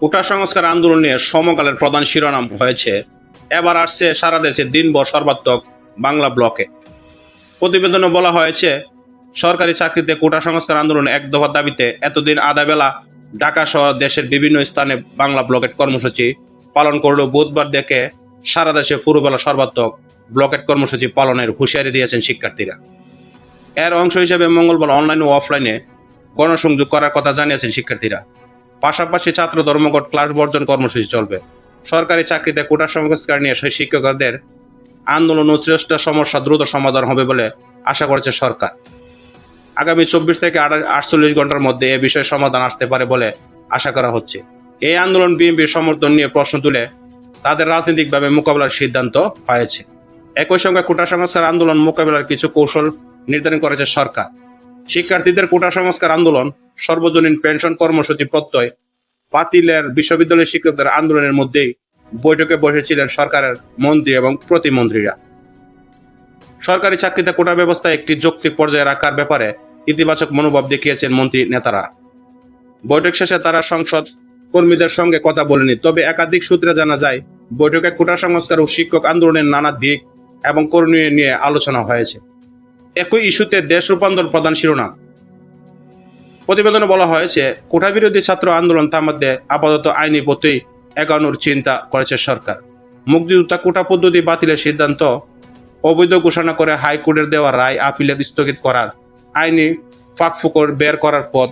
কোটা সংস্কার আন্দোলন নিয়ে সমকালের প্রধান শিরোনাম হয়েছে, এবার আসছে সারা দেশে দিনভর সর্বাত্মক বাংলা ব্লকে। প্রতিবেদনে বলা হয়েছে, সরকারি চাকরিতে কোটা সংস্কার আন্দোলন এক দফা দাবিতে এতদিন আধা বেলা ঢাকা সহ দেশের বিভিন্ন স্থানে বাংলা ব্লকেট কর্মসূচি পালন করলেও বুধবার দেখে সারা দেশে পুরোবেলা সর্বাত্মক ব্লকেট কর্মসূচি পালনের হুঁশিয়ারি দিয়েছেন শিক্ষার্থীরা। এর অংশ হিসেবে মঙ্গলবার অনলাইন ও অফলাইনে গণসংযোগ করার কথা জানিয়েছেন শিক্ষার্থীরা। পাশাপাশি ছাত্র ধর্মঘট ক্লাস বর্জন কর্মসূচি চলবে। সরকারি চাকরিতে কোটা সংস্কার নিয়ে সেই শিক্ষকদের আন্দোলন ও শ্রেষ্ঠ সমস্যা দ্রুত সমাধান হবে বলে আশা করেছে সরকার। আগামী চব্বিশ থেকে আটচল্লিশ ঘণ্টার মধ্যে এ বিষয়ে সমাধান আসতে পারে বলে আশা করা হচ্ছে। এই আন্দোলন বিএনপির সমর্থন নিয়ে প্রশ্ন তুলে তাদের রাজনৈতিকভাবে মোকাবেলার সিদ্ধান্ত হয়েছে একই সঙ্গে কোটা সংস্কার আন্দোলন মোকাবেলার কিছু কৌশল নির্ধারণ করেছে সরকার। শিক্ষার্থীদের কোটা সংস্কার আন্দোলন, সর্বজনীন পেনশন কর্মসূচি প্রত্যয়, বাতিলের বিশ্ববিদ্যালয়ের শিক্ষকদের আন্দোলনের মধ্যেই বৈঠকে বসেছিলেন সরকারের মন্ত্রী এবং প্রতিমন্ত্রীরা। সরকারি চাকরিতে কোটা ব্যবস্থা একটি যৌক্তিক পর্যায়ে রাখার ব্যাপারে ইতিবাচক মনোভাব দেখিয়েছেন মন্ত্রী নেতারা। বৈঠক শেষে তারা সংসদ কর্মীদের সঙ্গে কথা বলেনি, তবে একাধিক সূত্রে জানা যায়, বৈঠকে কোটা সংস্কার ও শিক্ষক আন্দোলনের নানা দিক এবং করণীয় নিয়ে আলোচনা হয়েছে। একই ইস্যুতে দেশ রূপান্তর প্রধান শিরোনাম। প্রতিবেদনে বলা হয়েছে কোটা বিরোধী ছাত্র আন্দোলন তার মধ্যে আপাতত আইনি পথে এগানোর চিন্তা করেছে সরকার। মুক্তিযোদ্ধা কোটা পদ্ধতি বাতিলের সিদ্ধান্ত, অবৈধ ঘোষণা করে হাইকোর্টের দেওয়া রায় আপিলের স্থগিত করার, আইনি ফাঁকফুকর বের করার পথ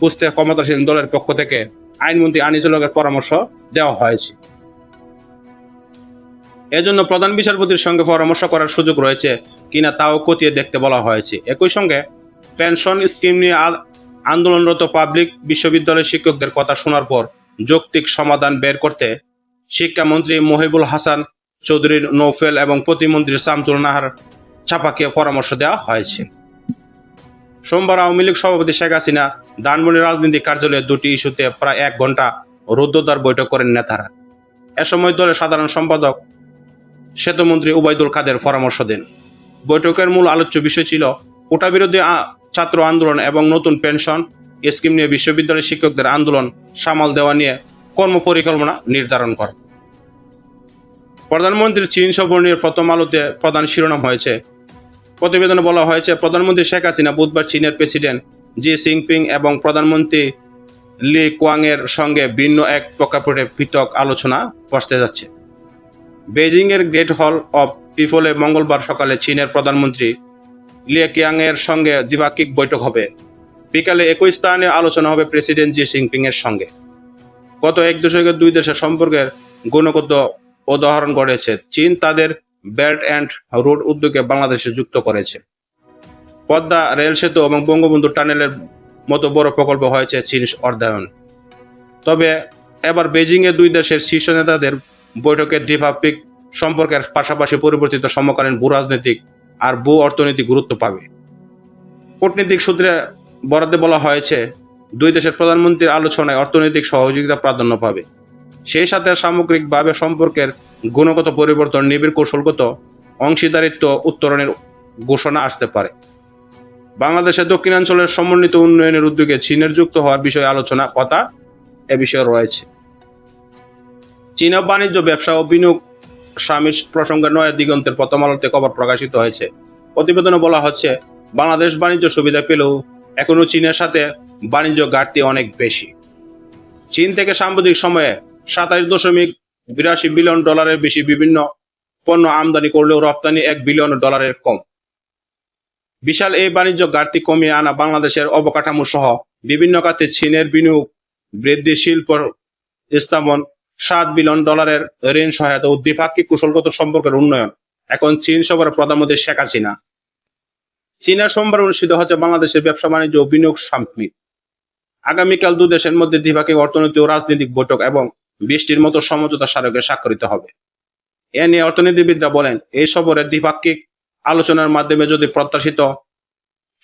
বুঝতে ক্ষমতাসীন দলের পক্ষ থেকে আইনমন্ত্রী আনিসুল হকের পরামর্শ দেওয়া হয়েছে। এজন্য প্রধান বিচারপতির সঙ্গে পরামর্শ করার সুযোগ রয়েছে কিনা তাও খতিয়ে দেখতে বলা হয়েছে। একই সঙ্গে পেনশন স্কিম নিয়ে আন্দোলনরত পাবলিক বিশ্ববিদ্যালয়ের শিক্ষকদের কথা শোনার পর যৌক্তিক সমাধান বের করতে শিক্ষামন্ত্রী মহিবুল হাসান চৌধুরীর নৌফেল এবং প্রতিমন্ত্রী শামসুল নাহার চাপাকে পরামর্শ দেওয়া হয়েছে। সোমবার আওয়ামী লীগ সভাপতি শেখ হাসিনা ধানমন্ডি রাজনীতি কার্যালয়ে দুটি ইস্যুতে প্রায় এক ঘণ্টা রুদ্ধদ্বার বৈঠক করেন নেতারা। এ সময় দলের সাধারণ সম্পাদক সেতুমন্ত্রী উবাইদুল কাদের পরামর্শ দেন। বৈঠকের মূল আলোচ্য বিষয় ছিল কোটা বিরোধী ছাত্র আন্দোলন এবং নতুন পেনশন স্কিম নিয়ে বিশ্ববিদ্যালয়ের শিক্ষকদের আন্দোলন সামাল দেওয়া নিয়ে কর্মপরিকল্পনা নির্ধারণ করে। প্রধানমন্ত্রীর চীন সফর নিয়ে প্রথম আলোতে প্রধান শিরোনাম হয়েছে। প্রতিবেদনে বলা হয়েছে, প্রধানমন্ত্রী শেখ হাসিনা বুধবার চীনের প্রেসিডেন্ট জি জিনপিং এবং প্রধানমন্ত্রী লি কোয়াং এর সঙ্গে ভিন্ন এক প্রকাপটে পৃথক আলোচনা বসতে যাচ্ছে। বেজিং এর গেট হল অব পিপলে মঙ্গলবার সকালে চীনের প্রধানমন্ত্রী লিয়ে কিয়াং এর সঙ্গে দ্বিপাক্ষিক বৈঠক হবে। বিকালে একই স্থানে আলোচনা হবে প্রেসিডেন্ট জি জিনপিং এর সঙ্গে। গত এক দশকে দুই দেশের সম্পর্কের গুণগত উদাহরণ গড়েছে। চীন তাদের বেল্ট অ্যান্ড রোড উদ্যোগে বাংলাদেশে যুক্ত করেছে। পদ্মা, রেল সেতু এবং বঙ্গবন্ধু টানেলের মতো বড় প্রকল্প হয়েছে চীন অর্ধায়ন তবে এবার বেজিং এ দুই দেশের শীর্ষ নেতাদের বৈঠকে দ্বিপাক্ষিক সম্পর্কের পাশাপাশি পরিবর্তিত সমকালীন ভূ রাজনৈতিক আর ভূ অর্থনৈতিক গুরুত্ব পাবে। কূটনীতিক সূত্রে বরাদ্দে বলা হয়েছে, দুই দেশের প্রধানমন্ত্রীর আলোচনায় অর্থনৈতিক সহযোগিতা প্রাধান্য পাবে। সেই সাথে সামগ্রিকভাবে সম্পর্কের গুণগত পরিবর্তন নিবিড় কৌশলগত অংশীদারিত্ব উত্তরণের ঘোষণা আসতে পারে। বাংলাদেশের দক্ষিণাঞ্চলের সমন্বিত উন্নয়নের উদ্যোগে চীনের যুক্ত হওয়ার বিষয়ে আলোচনা, কথা এ বিষয়ে রয়েছে। চীন বাণিজ্য ব্যবসা ও বিনিয়োগ স্বামী প্রসঙ্গে নয়া দিগন্তের প্রথম আলোতে খবর প্রকাশিত হয়েছে। প্রতিবেদনে বলা হচ্ছে, বাংলাদেশ বাণিজ্য সুবিধা পেলেও এখনও চীনের সাথে বাণিজ্য ঘাটতি অনেক বেশি। চীন থেকে সাম্প্রতিক সময়ে সাতাশ দশমিক বিরাশি বিলিয়ন ডলারের বেশি বিভিন্ন পণ্য আমদানি করলেও রপ্তানি এক বিলিয়ন ডলারের কম। বিশাল এই বাণিজ্য ঘাটতি কমিয়ে আনা বাংলাদেশের অবকাঠামো সহ বিভিন্ন খাতে চীনের বিনিয়োগ বৃদ্ধি, শিল্প স্থাপন সাত বিলিয়ন ডলারের ঋণ সহায়তা ও দ্বিপাক্ষিক কুশলগত সম্পর্কের উন্নয়ন। এখন চীন সফরের প্রধানমন্ত্রী শেখ হাসিনা। চীনের সোমবার অনুষ্ঠিত হচ্ছে বাংলাদেশের ব্যবসা বাণিজ্য ও বিনিয়োগ সামিট। আগামীকাল দু দেশের মধ্যে দ্বিপাক্ষিক অর্থনৈতিক ও রাজনৈতিক বৈঠক এবং বৃষ্টির মতো সমঝোতা স্মারকে স্বাক্ষরিত হবে। এ নিয়ে অর্থনীতিবিদরা বলেন, এই সফরে দ্বিপাক্ষিক আলোচনার মাধ্যমে যদি প্রত্যাশিত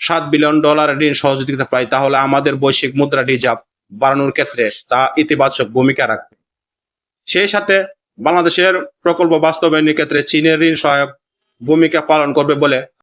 সাত বিলিয়ন ডলার ঋণ সহযোগিতা পাই, তাহলে আমাদের বৈশ্বিক মুদ্রা রিজার্ভ বাড়ানোর ক্ষেত্রে তা ইতিবাচক ভূমিকা রাখবে। সেই সাথে বাংলাদেশের প্রকল্প বাস্তবায়নের ক্ষেত্রে চীনের ঋণ সহায়ক ভূমিকা পালন করবে বলে